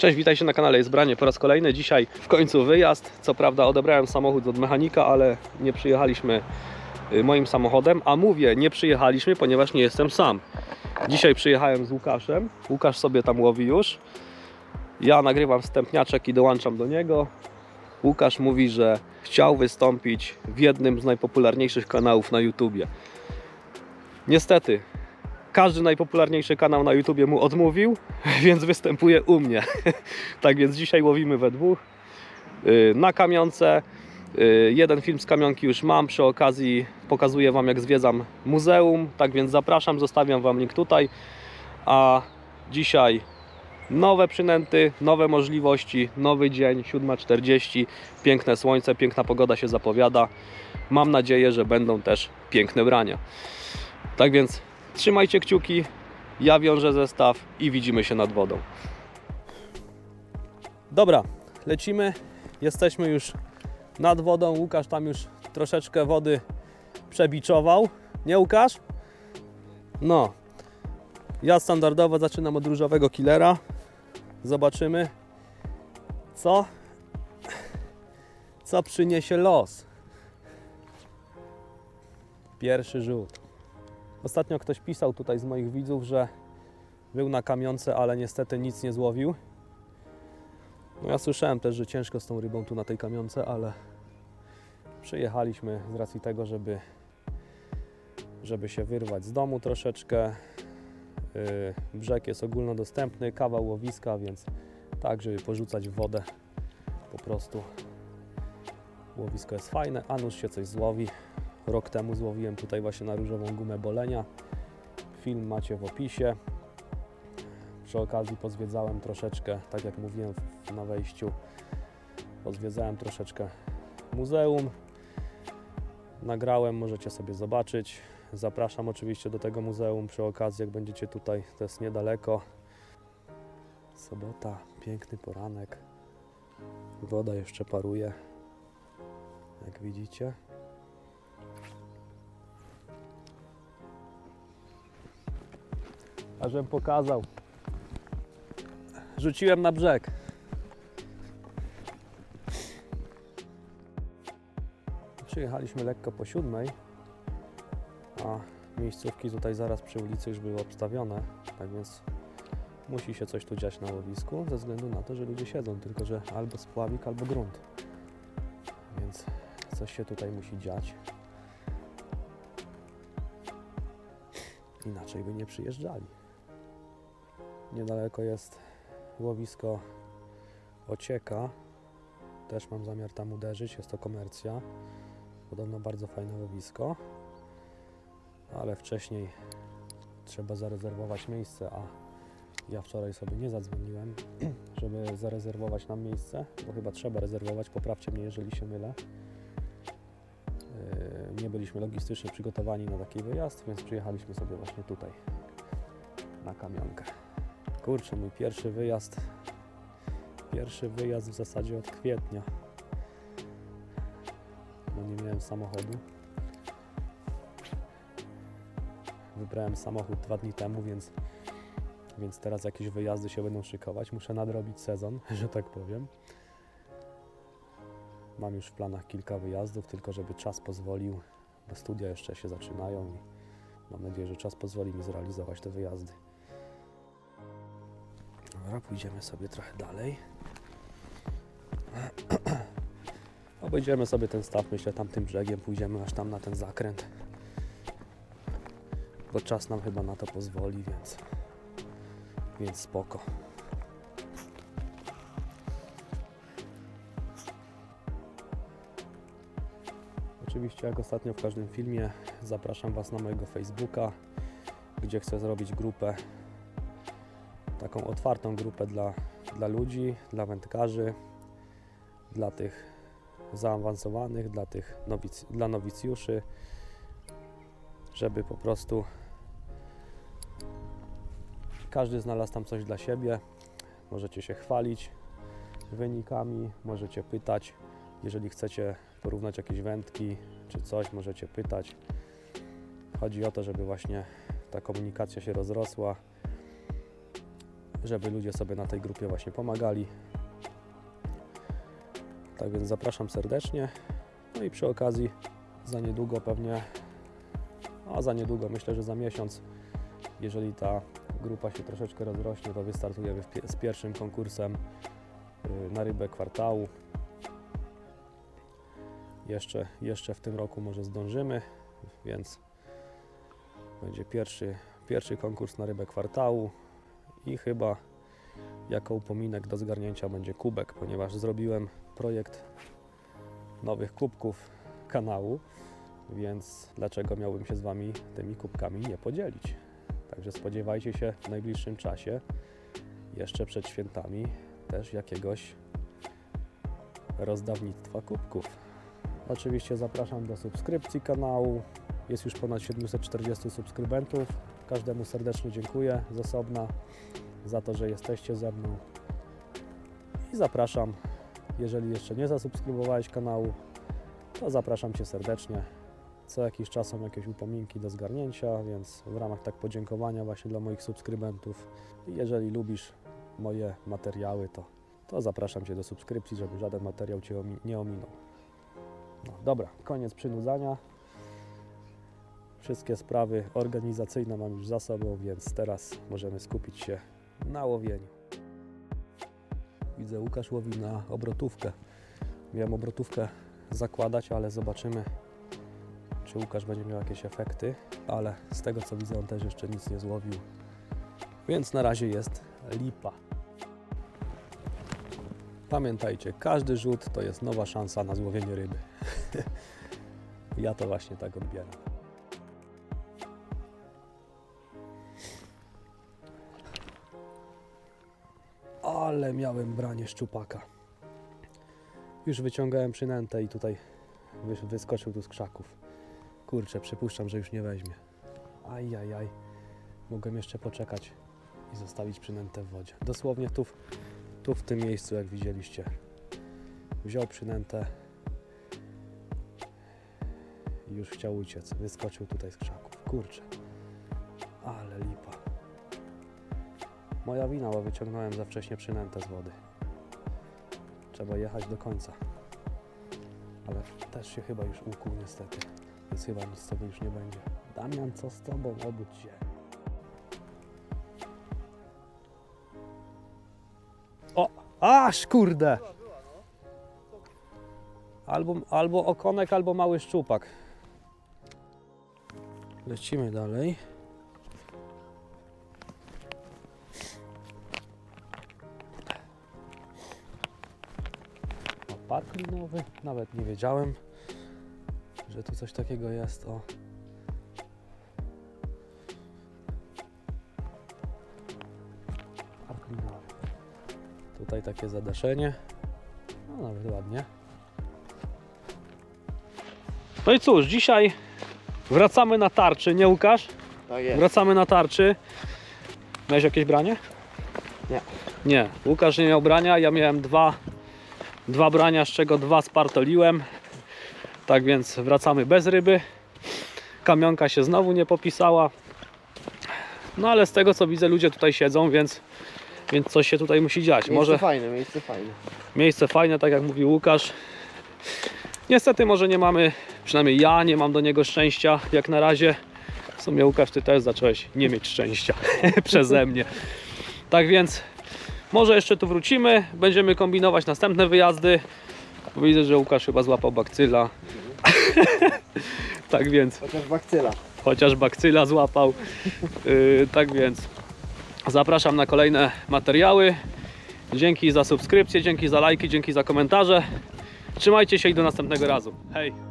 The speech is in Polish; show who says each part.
Speaker 1: Cześć, witajcie na kanale Jest po raz kolejny. Dzisiaj w końcu wyjazd. Co prawda odebrałem samochód od mechanika, ale nie przyjechaliśmy y, moim samochodem. A mówię, nie przyjechaliśmy, ponieważ nie jestem sam. Dzisiaj przyjechałem z Łukaszem. Łukasz sobie tam łowi już. Ja nagrywam wstępniaczek i dołączam do niego. Łukasz mówi, że chciał wystąpić w jednym z najpopularniejszych kanałów na YouTubie. Niestety, każdy najpopularniejszy kanał na YouTubie mu odmówił, więc występuje u mnie. tak więc dzisiaj łowimy we dwóch yy, na kamionce. Yy, Jeden film z kamionki już mam, przy okazji pokazuję Wam jak zwiedzam muzeum, tak więc zapraszam, zostawiam Wam link tutaj. A dzisiaj nowe przynęty, nowe możliwości, nowy dzień, 7.40, piękne słońce, piękna pogoda się zapowiada. Mam nadzieję, że będą też piękne brania. Tak więc trzymajcie kciuki, ja wiążę zestaw i widzimy się nad wodą. Dobra, lecimy. Jesteśmy już nad wodą. Łukasz tam już troszeczkę wody przebiczował. Nie Łukasz? No. Ja standardowo zaczynam od różowego killera. Zobaczymy, co, co przyniesie los. Pierwszy rzut. Ostatnio ktoś pisał tutaj z moich widzów, że był na kamionce, ale niestety nic nie złowił. No ja słyszałem też, że ciężko z tą rybą tu na tej kamionce, ale przyjechaliśmy z racji tego, żeby, żeby się wyrwać z domu troszeczkę. Yy, brzeg jest ogólnodostępny, kawał łowiska, więc tak, żeby porzucać wodę po prostu. Łowisko jest fajne, a nuż się coś złowi. Rok temu złowiłem tutaj właśnie na różową gumę bolenia. Film macie w opisie. Przy okazji pozwiedzałem troszeczkę, tak jak mówiłem na wejściu, pozwiedzałem troszeczkę muzeum. Nagrałem, możecie sobie zobaczyć. Zapraszam oczywiście do tego muzeum przy okazji, jak będziecie tutaj, to jest niedaleko. Sobota, piękny poranek. Woda jeszcze paruje, jak widzicie. A żem pokazał. Rzuciłem na brzeg. Przyjechaliśmy lekko po siódmej, a miejscówki tutaj zaraz przy ulicy już były obstawione, tak więc musi się coś tu dziać na łowisku, ze względu na to, że ludzie siedzą, tylko że albo spławik, albo grunt. Więc coś się tutaj musi dziać. Inaczej by nie przyjeżdżali. Niedaleko jest łowisko Ocieka. Też mam zamiar tam uderzyć. Jest to komercja. Podobno bardzo fajne łowisko. Ale wcześniej trzeba zarezerwować miejsce, a ja wczoraj sobie nie zadzwoniłem, żeby zarezerwować nam miejsce, bo chyba trzeba rezerwować. Poprawcie mnie, jeżeli się mylę. Yy, Nie byliśmy logistycznie przygotowani na taki wyjazd, więc przyjechaliśmy sobie właśnie tutaj na kamionkę. Kurczę, mój pierwszy wyjazd. Pierwszy wyjazd w zasadzie od kwietnia. Bo nie miałem samochodu. Wybrałem samochód dwa dni temu, więc, więc teraz jakieś wyjazdy się będą szykować. Muszę nadrobić sezon, że tak powiem. Mam już w planach kilka wyjazdów, tylko żeby czas pozwolił, bo studia jeszcze się zaczynają i mam nadzieję, że czas pozwoli mi zrealizować te wyjazdy. Dobra, pójdziemy sobie trochę dalej. Obejdziemy sobie ten staw, myślę, tamtym brzegiem, pójdziemy aż tam na ten zakręt. Bo czas nam chyba na to pozwoli, więc, więc spoko. Oczywiście, jak ostatnio w każdym filmie, zapraszam Was na mojego Facebooka, gdzie chcę zrobić grupę taką otwartą grupę dla, dla ludzi, dla wędkarzy, dla tych zaawansowanych, dla tych nowic, dla nowicjuszy, żeby po prostu każdy znalazł tam coś dla siebie. Możecie się chwalić wynikami, możecie pytać, jeżeli chcecie porównać jakieś wędki czy coś, możecie pytać. Chodzi o to, żeby właśnie ta komunikacja się rozrosła, żeby ludzie sobie na tej grupie właśnie pomagali. Tak więc zapraszam serdecznie. No i przy okazji za niedługo pewnie, a za niedługo myślę, że za miesiąc, jeżeli ta grupa się troszeczkę rozrośnie, to wystartujemy z pierwszym konkursem y, na rybę kwartału. Jeszcze, jeszcze w tym roku może zdążymy, więc będzie pierwszy, pierwszy konkurs na rybę kwartału i chyba jako upominek do zgarnięcia będzie kubek, ponieważ zrobiłem projekt nowych kubków kanału, więc dlaczego miałbym się z Wami tymi kubkami nie podzielić? Także spodziewajcie się w najbliższym czasie, jeszcze przed świętami, też jakiegoś rozdawnictwa kubków. Oczywiście zapraszam do subskrypcji kanału. Jest już ponad 740 subskrybentów. Każdemu serdecznie dziękuję z osobna za to, że jesteście ze mną. I zapraszam, jeżeli jeszcze nie zasubskrybowałeś kanału, to zapraszam Cię serdecznie. Co jakiś czas są jakieś upominki do zgarnięcia, więc w ramach tak podziękowania właśnie dla moich subskrybentów. Jeżeli lubisz moje materiały, to, to zapraszam Cię do subskrypcji, żeby żaden materiał Cię omi- nie ominął. No, dobra, koniec przynudzania. Wszystkie sprawy organizacyjne mam już za sobą, więc teraz możemy skupić się na łowieniu. Widzę, Łukasz łowi na obrotówkę. Miałem obrotówkę zakładać, ale zobaczymy, czy Łukasz będzie miał jakieś efekty. Ale z tego co widzę, on też jeszcze nic nie złowił. Więc na razie jest lipa. Pamiętajcie, każdy rzut to jest nowa szansa na złowienie ryby. ja to właśnie tak odbieram. Ale miałem branie szczupaka. Już wyciągałem przynętę i tutaj wys- wyskoczył tu z krzaków. Kurczę, przypuszczam, że już nie weźmie. Ajajaj. Mogłem jeszcze poczekać i zostawić przynętę w wodzie. Dosłownie tu, tu w tym miejscu, jak widzieliście. Wziął przynętę i już chciał uciec. Wyskoczył tutaj z krzaków. Kurczę. Ale lipa. Moja wina, bo wyciągnąłem za wcześnie przynętę z wody. Trzeba jechać do końca. Ale też się chyba już ukuł niestety. Więc chyba nic z tego już nie będzie. Damian, co z tobą? Obudź się. O! Aż kurde! Albo, albo okonek, albo mały szczupak. Lecimy dalej. Park linowy. Nawet nie wiedziałem, że tu coś takiego jest. O. Park linowy. Tutaj takie zadaszenie. No nawet ładnie. No i cóż, dzisiaj wracamy na tarczy, nie Łukasz?
Speaker 2: Tak jest.
Speaker 1: Wracamy na tarczy. Miałeś jakieś branie?
Speaker 2: Nie.
Speaker 1: Nie, Łukasz nie miał brania, ja miałem dwa, dwa brania, z czego dwa spartoliłem. Tak więc wracamy bez ryby. Kamionka się znowu nie popisała. No ale z tego co widzę ludzie tutaj siedzą, więc, więc coś się tutaj musi dziać.
Speaker 2: Miejsce
Speaker 1: Może
Speaker 2: fajne, miejsce fajne.
Speaker 1: miejsce fajne, tak jak mówił Łukasz. Niestety może nie mamy, przynajmniej ja nie mam do niego szczęścia jak na razie. W sumie Łukasz, ty też zacząłeś nie mieć szczęścia przeze mnie. Tak więc może jeszcze tu wrócimy, będziemy kombinować następne wyjazdy. Widzę, że Łukasz chyba złapał bakcyla. tak więc
Speaker 2: Chociaż bakcyla.
Speaker 1: chociaż bakcyla złapał. Yy, tak więc zapraszam na kolejne materiały. Dzięki za subskrypcję, dzięki za lajki, dzięki za komentarze. Trzymajcie się i do następnego razu. Hej!